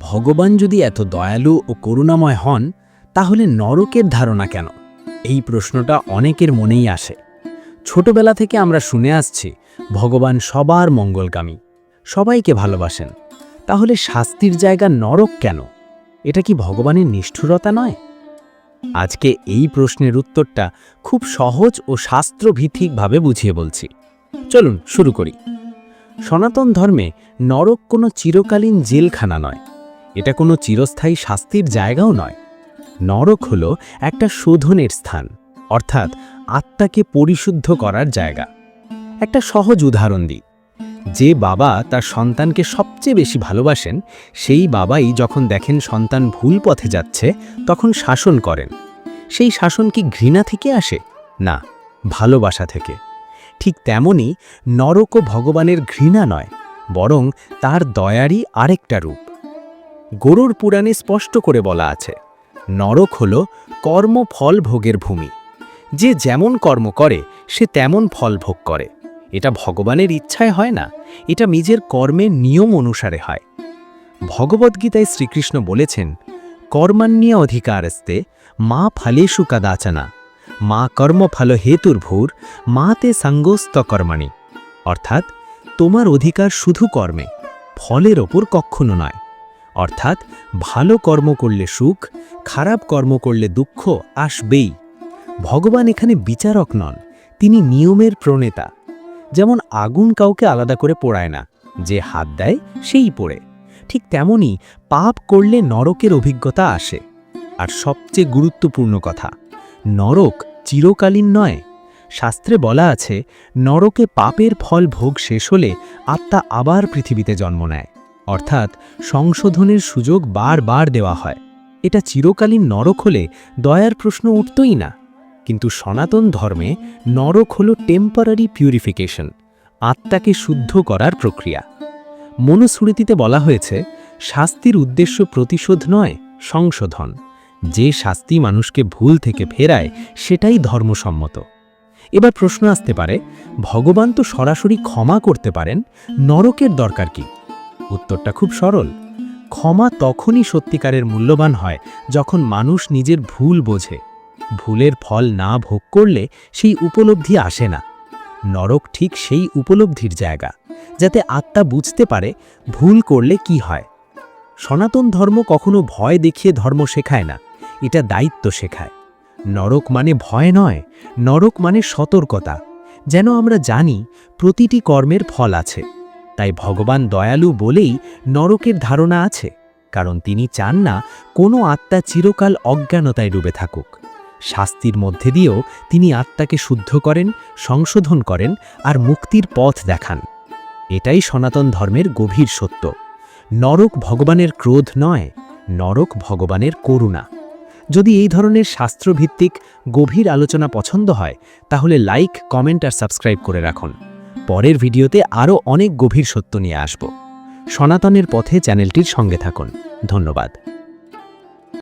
ভগবান যদি এত দয়ালু ও করুণাময় হন, তাহলে নরকের ধারণা কেন? এই প্রশ্নটা অনেকের মনেই আসে। ছোটবেলা থেকে আমরা শুনে আসছি, ভগবান সবার মঙ্গলকামী সবাইকে ভালোবাসেন। তাহলে শাস্তির জায়গা নরক কেন? এটা কি ভগবানের নিষ্ঠুরতা নয়? আজকে এই প্রশ্নের উত্তরটা খুব সহজ ও শাস্ত্রভিত্তিকভাবে বুঝিয়ে বলছি। চলুন শুরু করি। সনাতন ধর্মে নরক কোনো চিরকালীন জেলখানা নয়। এটা কোনো চিরস্থায়ী শাস্তির জায়গাও নয়। নরক হল একটা শোধনের স্থান, অর্থাৎ আত্মাকে পরিশুদ্ধ করার জায়গা। একটা সহজ উদাহরণ দিই। যে বাবা তার সন্তানকে সবচেয়ে বেশি ভালোবাসেন, সেই বাবাই যখন দেখেন সন্তান ভুল পথে যাচ্ছে, তখন শাসন করেন। সেই শাসন কি ঘৃণা থেকে আসে? না, ভালোবাসা থেকে। ঠিক তেমনি ও ভগবানের ঘৃণা নয়, বরং তার দয়ারই আরেকটা রূপ। গরুর পুরাণে স্পষ্ট করে বলা আছে, নরক হল কর্মফল ভোগের ভূমি। যে যেমন কর্ম করে, সে তেমন ফল ভোগ করে। এটা ভগবানের ইচ্ছায় হয় না, এটা নিজের কর্মের নিয়ম অনুসারে হয়। ভগবদ্গীতায় শ্রীকৃষ্ণ বলেছেন কর্মান্যে অধিকারস্তে মা ফলেষু কাদাচনা, মা কর্মফল হেতুর্ভূর, মা তে সঙ্গস্ত কর্মাণী অর্থাৎ, তোমার অধিকার শুধু কর্মে, ফলের ওপর কক্ষণও নয়। অর্থাৎ ভালো কর্ম করলে সুখ, খারাপ কর্ম করলে দুঃখ আসবেই। ভগবান এখানে বিচারক নন, তিনি নিয়মের প্রণেতা। যেমন আগুন কাউকে আলাদা করে পোড়ায় না, যে হাত দেয় সেই পোড়ে। ঠিক তেমনি পাপ করলে নরকের অভিজ্ঞতা আসে। আর সবচেয়ে গুরুত্বপূর্ণ কথা, নরক চিরকালীন নয়। শাস্ত্রে বলা আছে, নরকে পাপের ফল ভোগ শেষ হলে আত্মা আবার পৃথিবীতে জন্ম নেয়। অর্থাৎ সংশোধনের সুযোগ বারবার দেওয়া হয়। এটা চিরকালীন নরক হলে দয়ার প্রশ্ন উঠতই না। কিন্তু সনাতন ধর্মে নরক হল টেম্পোরারি পিউরিফিকেশন আত্মাকে শুদ্ধ করার প্রক্রিয়া। মনুস্মৃতিতে বলা হয়েছে, শাস্তির উদ্দেশ্য প্রতিশোধ নয়, সংশোধন। যে শাস্তি মানুষকে ভুল থেকে ফেরায়, সেটাই ধর্মসম্মত। এবার প্রশ্ন আসতে পারে, ভগবান তো সরাসরি ক্ষমা করতে পারেন, নরকের দরকার কি? উত্তরটা খুব সরল। ক্ষমা তখনই সত্যিকারের মূল্যবান হয় যখন মানুষ নিজের ভুল বোঝে। ভুলের ফল না ভোগ করলে সেই উপলব্ধি আসে না। নরক ঠিক সেই উপলব্ধির জায়গা, যাতে আত্মা বুঝতে পারে ভুল করলে কি হয়। সনাতন ধর্ম কখনো ভয় দেখিয়ে ধর্ম শেখায় না, এটা দায়িত্ব শেখায়। নরক মানে ভয় নয়, নরক মানে সতর্কতা। যেন আমরা জানি প্রতিটি কর্মের ফল আছে। তাই ভগবান দয়ালু বলেই নরকের ধারণা আছে, কারণ তিনি চান না কোনো আত্মা চিরকাল অজ্ঞানতায় ডুবে থাকুক। শাস্তির মধ্যে দিয়েও তিনি আত্মাকে শুদ্ধ করেন, সংশোধন করেন আর মুক্তির পথ দেখান। এটাই সনাতন ধর্মের গভীর সত্য। নরক ভগবানের ক্রোধ নয়, নরক ভগবানের করুণা। যদি এই ধরনের শাস্ত্রভিত্তিক গভীর আলোচনা পছন্দ হয়, তাহলে লাইক, কমেন্ট আর সাবস্ক্রাইব করে রাখুন। পরের ভিডিওতে আরও অনেক গভীর সত্য নিয়ে আসব। সনাতনের পথে চ্যানেলটির সঙ্গে থাকুন। ধন্যবাদ।